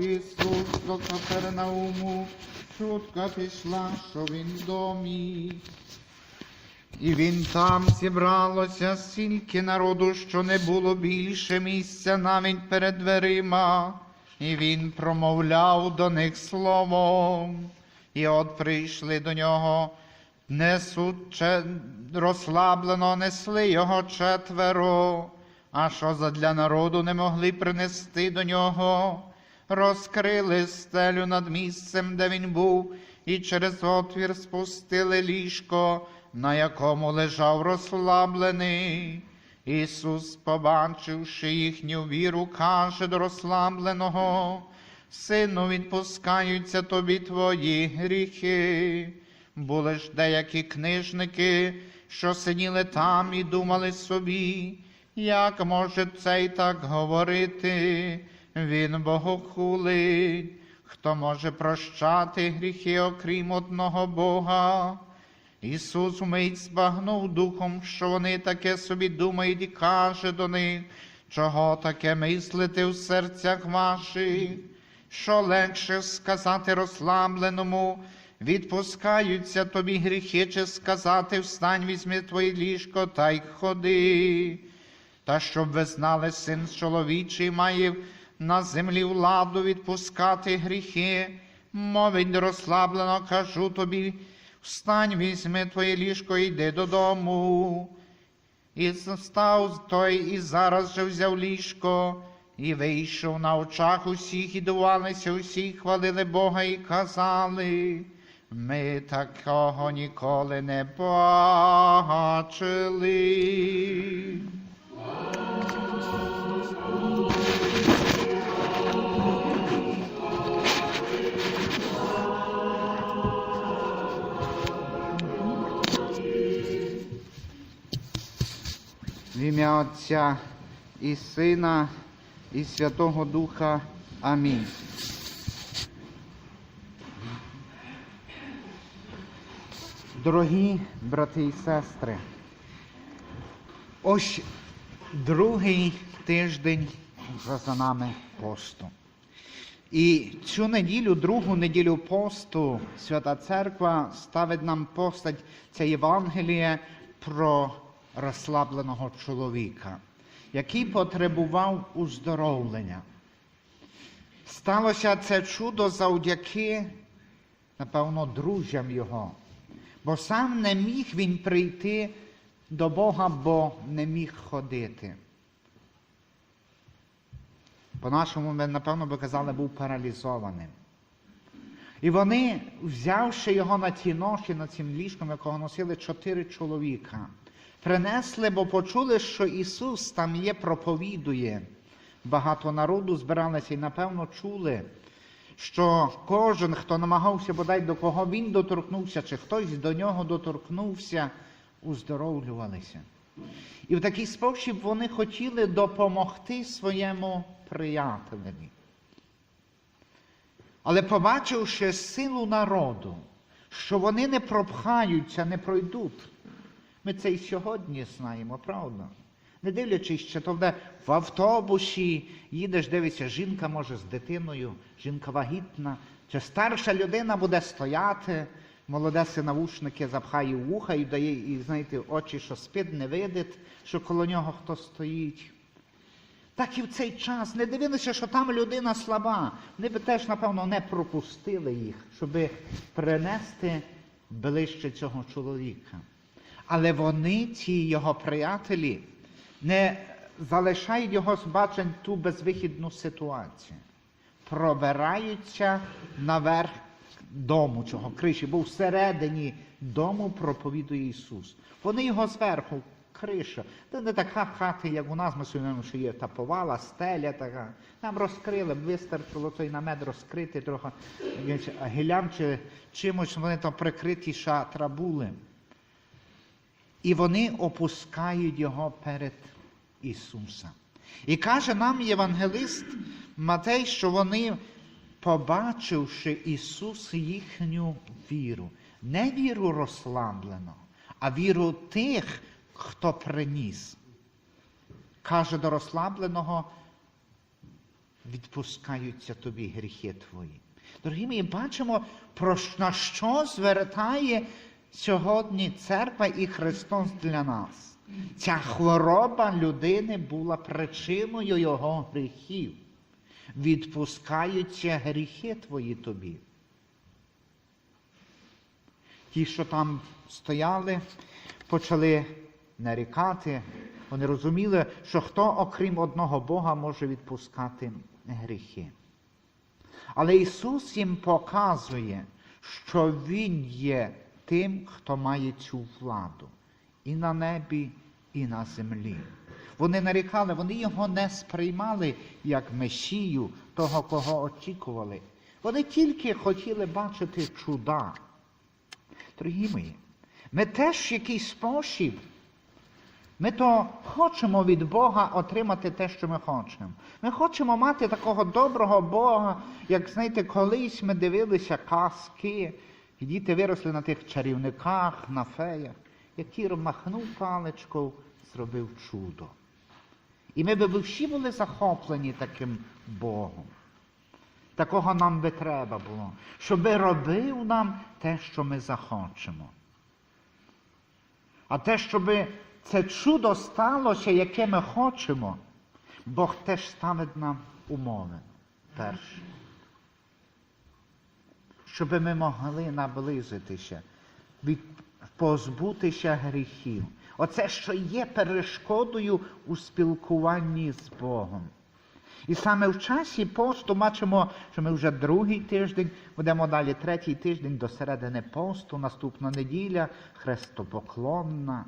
Ісус до Капернауму, чутка пішла, що він домі. І він там зібралося стільки народу, що не було більше місця навіть перед дверима, і він промовляв до них словом. І от прийшли до нього, несуче розслаблено несли його четверо, а що задля народу не могли принести до нього, розкрили стелю над місцем, де він був, і через отвір спустили ліжко, на якому лежав розслаблений. Ісус, побачивши їхню віру, каже до розслабленого, Сину, відпускаються тобі твої гріхи. Були ж деякі книжники, що сиділи там і думали собі, як може цей так говорити? Він богохулить. Хто може прощати гріхи, окрім одного Бога? Ісус вмить збагнув духом, що вони таке собі думають, і каже до них, чого таке мислите в серцях ваших, що легше сказати розслабленому, відпускаються тобі гріхи, чи сказати встань, візьми твоє ліжко та й ходи. Та щоб ви знали, син чоловічий має на землі владу відпускати гріхи, мовить розслаблено, кажу тобі, встань, візьми твоє ліжко і йди додому. І став той, і зараз же взяв ліжко, і вийшов на очах усіх, і дувалися усі, хвалили Бога і казали. Ми такого ніколи не бачили. Ім'я Отця і Сина, і Святого Духа. Амінь. Дорогі брати і сестри, ось другий тиждень за нами посту. І цю неділю, другу неділю посту, Свята Церква ставить нам постать це Євангеліє про розслабленого чоловіка, який потребував уздоровлення. Сталося це чудо завдяки, напевно, друзям його, бо сам не міг він прийти до Бога, бо не міг ходити. По-нашому, ми, напевно, би казали, був паралізованим. І вони, взявши його на ті ноші, над цим ліжком, якого носили чотири чоловіка, принесли, бо почули, що Ісус там є, проповідує. Багато народу збиралися і, напевно, чули, що кожен, хто намагався бодай до кого він доторкнувся, чи хтось до нього доторкнувся, уздоровлювалися. І в такий спосіб вони хотіли допомогти своєму приятелеві. Але побачивши силу народу, що вони не пропхаються, не пройдуть, ми це і сьогодні знаємо, правда? Не дивлячись, що то в автобусі їдеш, дивишся, жінка може з дитиною, жінка вагітна, чи старша людина буде стояти, молоде навушники запхає вуха і дає, і знаєте, очі, що спить, не видить, що коло нього хто стоїть. Так і в цей час не дивилися, що там людина слаба. Вони би теж, напевно, не пропустили їх, щоб принести ближче цього чоловіка. Але вони, ці його приятелі, не залишають його з ту безвихідну ситуацію. Пробираються наверх дому цього криші, бо всередині дому проповідує Ісус. Вони його зверху, криша. Це не така хата, як у нас, ми сьогодні, що є та повала, стеля така. Там розкрили, вистачило той намет розкрити трохи гілям чи чимось, вони там прикриті шатра були. І вони опускають його перед Ісусом. І каже нам євангелист Матей, що вони, побачивши Ісус їхню віру, не віру розслаблено, а віру тих, хто приніс. Каже до розслабленого, відпускаються тобі гріхи твої. Дорогі мої, бачимо, про на що звертає сьогодні церква і Христос для нас. Ця хвороба людини була причиною його гріхів. Відпускаються гріхи твої тобі. Ті, що там стояли, почали нарікати. Вони розуміли, що хто, окрім одного Бога, може відпускати гріхи. Але Ісус їм показує, що Він є тим, хто має цю владу і на небі, і на землі. Вони нарікали, вони його не сприймали як Месію, того, кого очікували. Вони тільки хотіли бачити чуда. Дорогі мої, ми теж в якийсь спосіб, ми то хочемо від Бога отримати те, що ми хочемо. Ми хочемо мати такого доброго Бога, як знаєте, колись ми дивилися казки, діти виросли на тих чарівниках, на феях, який махнув паличкою, зробив чудо. І ми би всі були захоплені таким Богом. Такого нам би треба було, щоб робив нам те, що ми захочемо. А те, щоб це чудо сталося, яке ми хочемо, Бог теж ставить нам умови. Перше. Щоб ми могли наблизитися, від, позбутися гріхів. Оце, що є перешкодою у спілкуванні з Богом. І саме в часі посту бачимо, що ми вже другий тиждень, будемо далі третій тиждень до середини посту, наступна неділя, хрестопоклонна.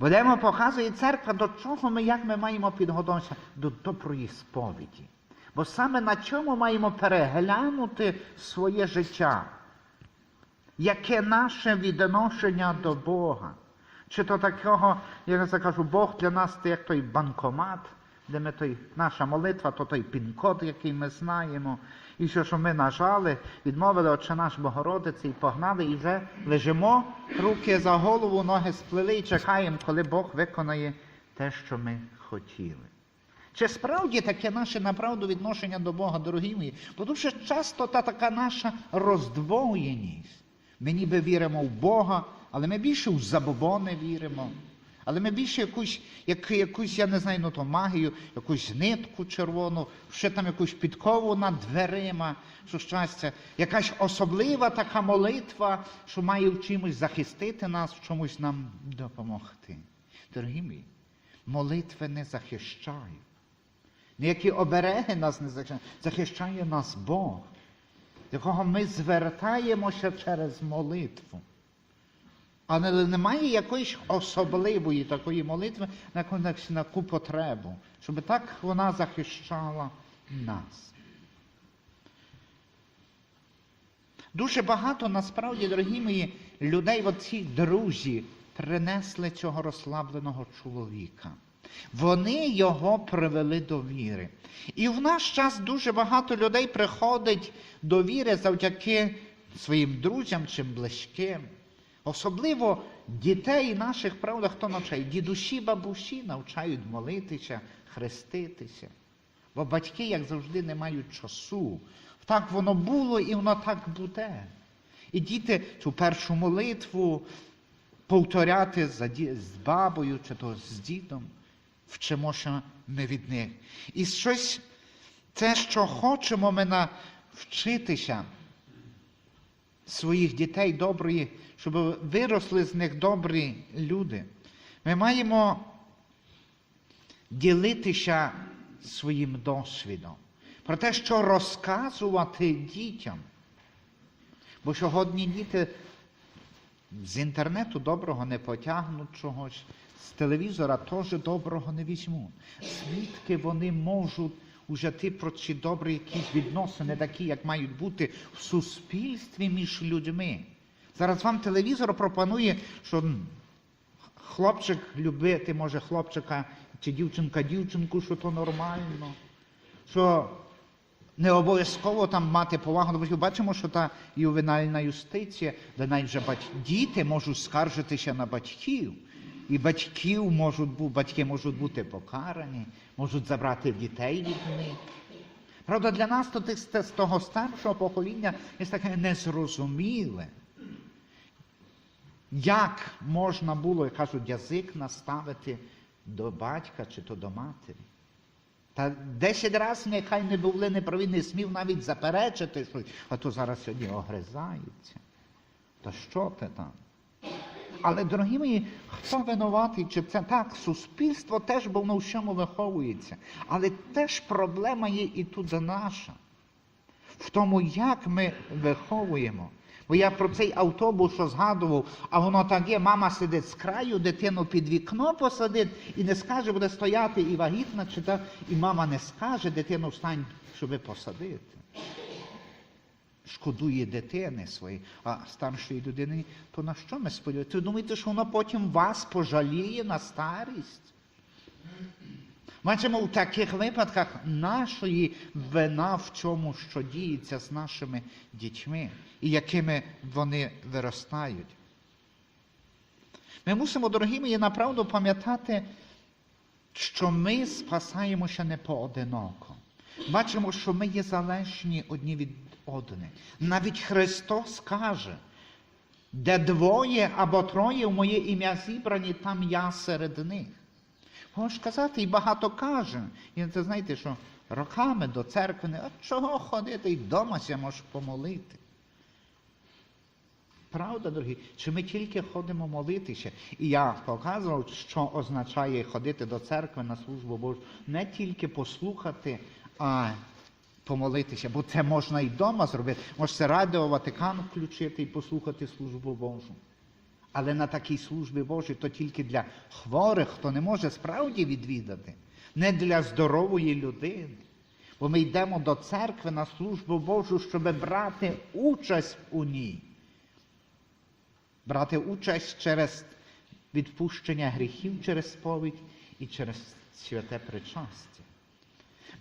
Будемо показує церква, до чого ми, як ми маємо підготуватися до доброї сповіді. Бо саме на чому маємо переглянути своє життя, яке наше відношення до Бога. Чи то такого, я це кажу, Бог для нас це як той банкомат, де ми той, наша молитва, то той пін-код, який ми знаємо. І що, що ми нажали, відмовили Отче наш Богородиці і погнали, і вже лежимо, руки за голову, ноги сплели і чекаємо, коли Бог виконає те, що ми хотіли. Чи справді таке наше направду відношення до Бога, дорогі мої? Бо дуже часто та така наша роздвоєність. Ми ніби віримо в Бога, але ми більше в забобони віримо. Але ми більше якусь, як, якусь, я не знаю, ну то магію, якусь нитку червону, ще там якусь підкову над дверима, що щастя, якась особлива така молитва, що має в чимось захистити нас, в чомусь нам допомогти. Дорогі мої, молитви не захищають. Ніякі обереги нас не захищають, захищає нас Бог, до кого ми звертаємося через молитву. Але немає якоїсь особливої такої молитви на яку- потребу, щоб так вона захищала нас. Дуже багато насправді, дорогі мої, людей, оці друзі, принесли цього розслабленого чоловіка. Вони його привели до віри. І в наш час дуже багато людей приходить до віри завдяки своїм друзям чи близьким. Особливо дітей наших, правда, хто навчає? Дідусі, бабусі навчають молитися, хреститися. Бо батьки, як завжди, не мають часу. Так воно було і воно так буде. І діти цю першу молитву повторяти з бабою чи то з дідом, вчимося ми від них. І щось, це, що хочемо ми навчитися своїх дітей доброї, щоб виросли з них добрі люди. Ми маємо ділитися своїм досвідом. Про те, що розказувати дітям. Бо сьогодні діти з інтернету доброго не потягнуть чогось, з телевізора теж доброго не візьмуть. Звідки вони можуть ужити про ці добрі якісь відносини, такі, як мають бути в суспільстві між людьми. Зараз вам телевізор пропонує, що хлопчик любити може хлопчика чи дівчинка дівчинку, що то нормально. Що не обов'язково там мати повагу до. Бачимо, що та ювенальна юстиція, де навіть вже бать... діти можуть скаржитися на батьків. І батьків можуть батьки можуть бути покарані, можуть забрати дітей від них. Правда, для нас то з того старшого покоління є таке незрозуміле. Як можна було, як кажуть, язик наставити до батька чи то до матері? Та десять разів нехай не були неправі, не смів навіть заперечити щось, а то зараз сьогодні огризаються. Та що ти там? Але, дорогі мої, хто винуватий, чи це так, суспільство теж бо воно в чому виховується. Але теж проблема є і тут наша. В тому, як ми виховуємо. Бо я про цей автобус, що згадував, а воно так є, мама сидить з краю, дитину під вікно посадить і не скаже, буде стояти і вагітна, чи так, і мама не скаже, дитину встань, щоби посадити. Шкодує дитини своєї, а старшої людини, то на що ми сподіваємося? Ви думаєте, що воно потім вас пожаліє на старість? Бачимо, в таких випадках нашої вина в чому, що діється з нашими дітьми і якими вони виростають. Ми мусимо, дорогі мої, направду пам'ятати, що ми спасаємося не поодиноко. Бачимо, що ми є залежні одні від одних. Навіть Христос каже, де двоє або троє в моє ім'я зібрані, там я серед них. Можеш казати, і багато каже. І це знаєте, що роками до церкви не, а чого ходити, і вдома ся можеш помолити. Правда, дорогі? Чи ми тільки ходимо молитися? І я показував, що означає ходити до церкви на службу Божу. Не тільки послухати, а помолитися, бо це можна і вдома зробити. Можете радіо Ватикан включити і послухати службу Божу. Але на такій службі Божій то тільки для хворих, хто не може справді відвідати, не для здорової людини. Бо ми йдемо до церкви на службу Божу, щоб брати участь у ній. Брати участь через відпущення гріхів через сповідь і через святе причастя.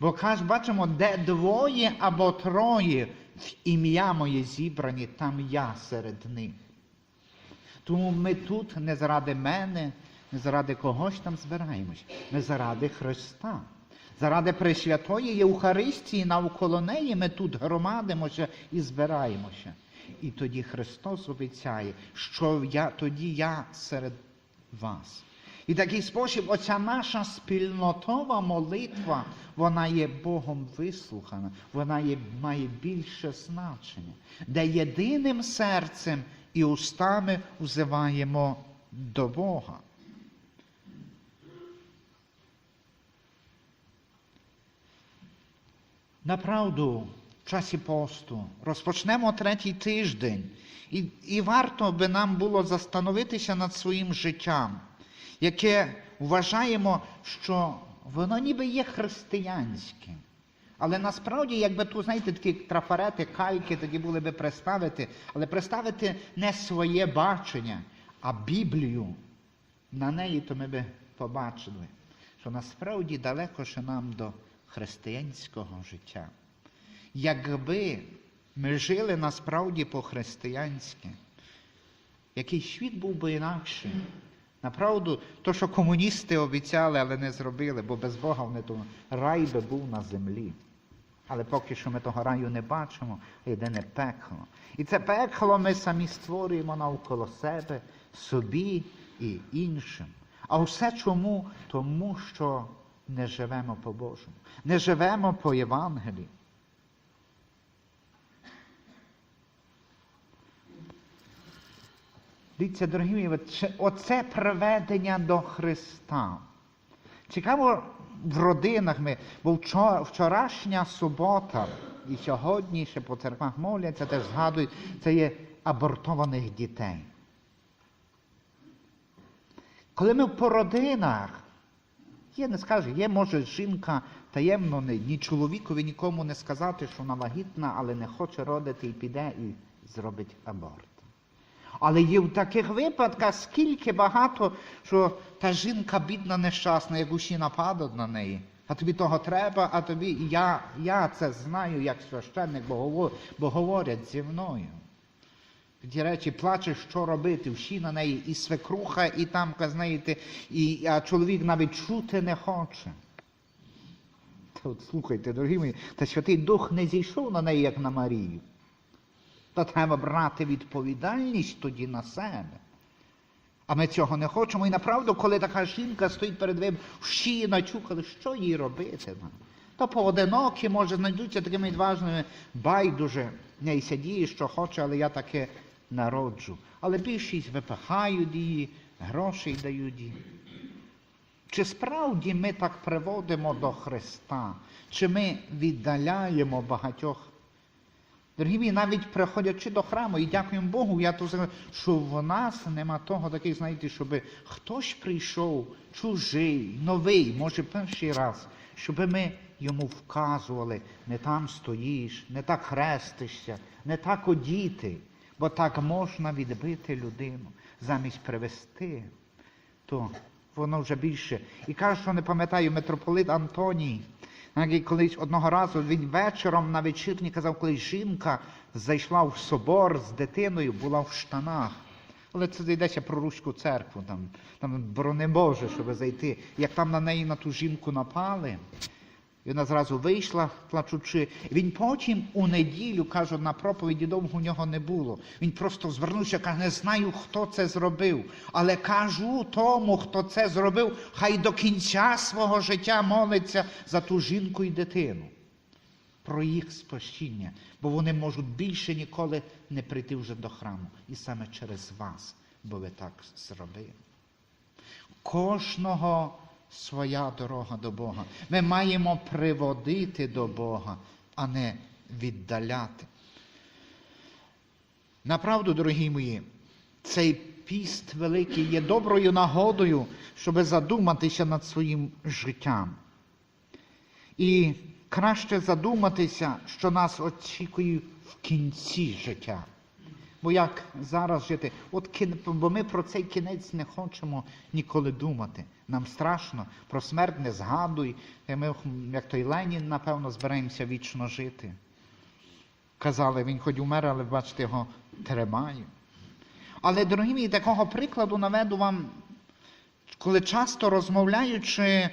Бо каже, бачимо, де двоє або троє в ім'я моє зібрані, там я серед них. Тому ми тут не заради мене, не заради когось там збираємось. Ми заради Христа. Заради Пресвятої Євхаристії навколо неї ми тут громадимося і збираємося. І тоді Христос обіцяє, що я, тоді я серед вас. І такий спосіб оця наша спільнотова молитва, вона є Богом вислухана, вона є, має більше значення, де єдиним серцем і устами взиваємо до Бога. Направду, в часі посту розпочнемо третій тиждень, і, і варто би нам було застановитися над своїм життям, яке вважаємо, що воно ніби є християнським. Але насправді, якби тут, знаєте, такі трафарети, кальки тоді були би представити, але представити не своє бачення, а Біблію. На неї то ми би побачили, що насправді далеко ще нам до християнського життя. Якби ми жили насправді по-християнськи, який світ був би інакший. Направду, то, що комуністи обіцяли, але не зробили, бо без Бога вони то рай би був на землі. Але поки що ми того раю не бачимо, єдине пекло. І це пекло ми самі створюємо навколо себе, собі і іншим. А все чому? Тому що не живемо по Божому, не живемо по Євангелії. Дивіться, дорогі мої, оце приведення до Христа. Цікаво в родинах ми, бо вчорашня субота і сьогодні ще по церквах моляться, теж згадують, це є абортованих дітей. Коли ми по родинах, є, не скаже, є, може, жінка таємно ні чоловікові нікому не сказати, що вона вагітна, але не хоче родити і піде і зробить аборт. Але є в таких випадках скільки багато, що та жінка бідна, нещасна, як усі нападуть на неї. А тобі того треба, а тобі я, я це знаю як священник, бо, говор, бо говорять зі мною. Ті речі плачеш, що робити, всі на неї, і свекруха, і там, знаєте, і, а чоловік навіть чути не хоче. От слухайте, дорогі мої, та Святий Дух не зійшов на неї, як на Марію. Та треба брати відповідальність тоді на себе. А ми цього не хочемо. І направду, коли така жінка стоїть перед вами, в шиї начухали, що їй робити? То поодинокі, може, знайдуться такими відважними, байдуже, не сидіє, що хоче, але я таке народжу. Але більшість випихають її, грошей дають їй. Чи справді ми так приводимо до Христа? Чи ми віддаляємо багатьох? Дорогі мої, навіть приходячи до храму, і дякуємо Богу, я то знаю, що в нас нема того таких, знаєте, щоб хтось прийшов, чужий, новий, може перший раз, щоб ми йому вказували, не там стоїш, не так хрестишся, не так одіти, бо так можна відбити людину, замість привести, то воно вже більше. І каже, що не пам'ятаю, митрополит Антоній, навіть колись одного разу він вечором на вечірні казав, коли жінка зайшла в собор з дитиною, була в штанах. Але це йдеться про руську церкву, там, там борони Боже, щоб зайти. Як там на неї на ту жінку напали, і вона зразу вийшла, плачучи. Він потім у неділю, каже, на проповіді довго у нього не було. Він просто звернувся, каже, не знаю, хто це зробив. Але кажу тому, хто це зробив, хай до кінця свого життя молиться за ту жінку і дитину. Про їх спасіння, бо вони можуть більше ніколи не прийти вже до храму. І саме через вас, бо ви так зробили. Кожного своя дорога до Бога. Ми маємо приводити до Бога, а не віддаляти. Направду, дорогі мої, цей піст великий є доброю нагодою, щоб задуматися над своїм життям. І краще задуматися, що нас очікує в кінці життя. Бо як зараз жити? От бо ми про цей кінець не хочемо ніколи думати. Нам страшно, про смерть не згадуй. І Ми, як той Ленін, напевно, зберемося вічно жити. Казали, він хоч умер, але бачите, його тримає. Але, дорогі мої, такого прикладу наведу вам, коли часто розмовляючи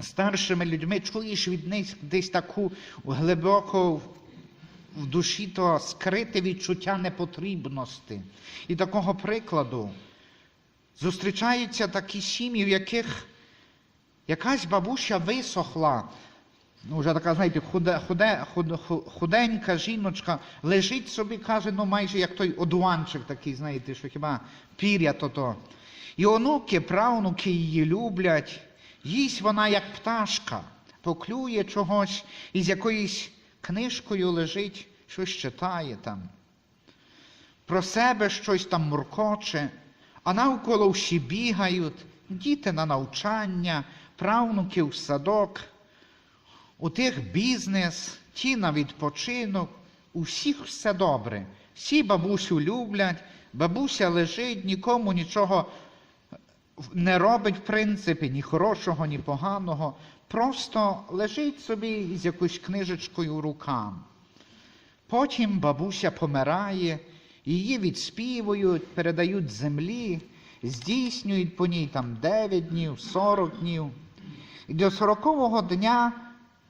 старшими людьми, чуєш від них десь таку глибоку в душі то скрите відчуття непотрібності. І такого прикладу зустрічаються такі сім'ї, в яких якась бабуся висохла, ну, вже така, знаєте, худе, худе, худ, худенька жіночка, лежить собі, каже, ну майже як той одуванчик такий, знаєте, що хіба пір'я то то. І онуки, правнуки її люблять, їсть вона як пташка, поклює чогось і з якоїсь книжкою лежить, щось читає там. Про себе щось там муркоче, а навколо всі бігають, діти на навчання, правнуки в садок, у тих бізнес, ті на відпочинок, у всіх все добре. Всі бабусю люблять, бабуся лежить, нікому нічого не робить, в принципі, ні хорошого, ні поганого. Просто лежить собі з якоюсь книжечкою в руках. Потім бабуся помирає, її відспівують, передають землі, здійснюють по ній там 9 днів, 40 днів. І до 40-го дня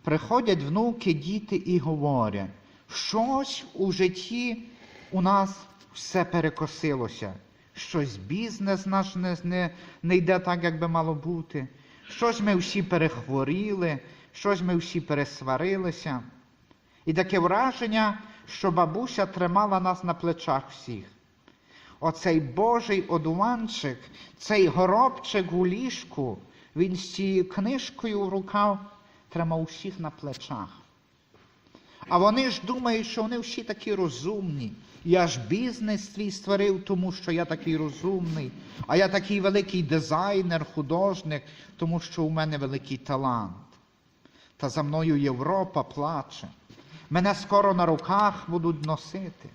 приходять внуки, діти і говорять, щось у житті у нас все перекосилося. Щось бізнес наш не, не, не йде так, як би мало бути. Щось ми всі перехворіли, щось ми всі пересварилися. І таке враження, що бабуся тримала нас на плечах всіх. Оцей Божий одуванчик, цей горобчик у ліжку, він з цією книжкою в руках тримав усіх на плечах. А вони ж думають, що вони всі такі розумні. Я ж бізнес свій створив, тому що я такий розумний, а я такий великий дизайнер, художник, тому що у мене великий талант. Та за мною Європа плаче. Мене скоро на руках будуть носити.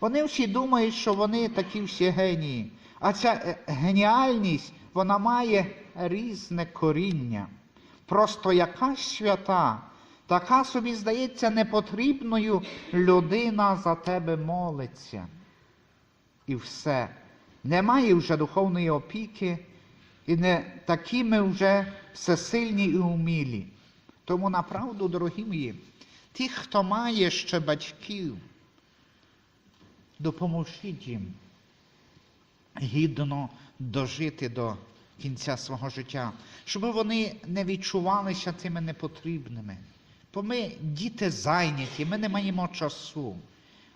Вони всі думають, що вони такі всі генії. А ця е, геніальність, вона має різне коріння. Просто якась свята, така собі, здається, непотрібною людина за тебе молиться. І все. Немає вже духовної опіки, і не такі ми вже всесильні і умілі. Тому направду, дорогі мої, ті, хто має ще батьків, допоможіть їм гідно дожити до кінця свого життя, щоб вони не відчувалися тими непотрібними. Бо ми діти зайняті, ми не маємо часу.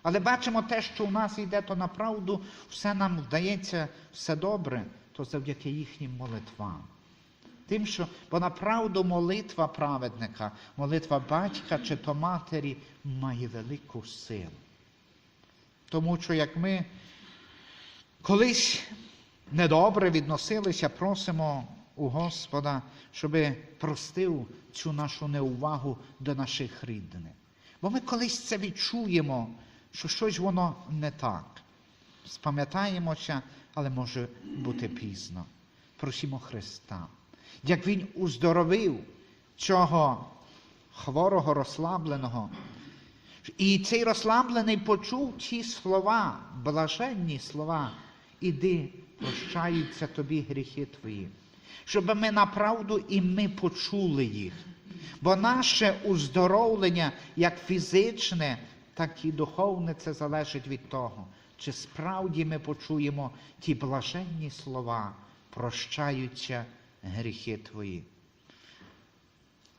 Але бачимо те, що у нас йде, то направду все нам вдається все добре, то завдяки їхнім молитвам. Тим, що, бо направду молитва праведника, молитва батька чи то матері має велику силу. Тому що як ми колись недобре відносилися, просимо у Господа, щоб простив цю нашу неувагу до наших рідних. Бо ми колись це відчуємо, що щось воно не так. Спам'ятаємося, але може бути пізно. Просімо Христа. Як Він уздоровив цього хворого, розслабленого, і цей розслаблений почув ті слова, блаженні слова, іди, прощаються тобі гріхи твої. Щоб ми направду і ми почули їх. Бо наше уздоровлення, як фізичне, так і духовне, це залежить від того, чи справді ми почуємо ті блаженні слова, прощаються гріхи твої.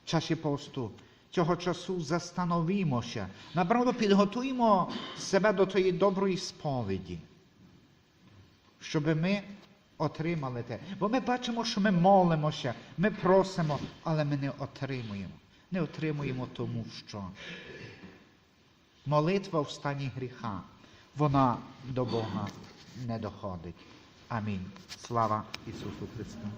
В часі посту цього часу застановімося, направду підготуємо себе до тої доброї сповіді, щоб ми отримали те. Бо ми бачимо, що ми молимося, ми просимо, але ми не отримуємо. Не отримуємо тому, що молитва в стані гріха, вона до Бога не доходить. Амінь. Слава Ісусу Христу.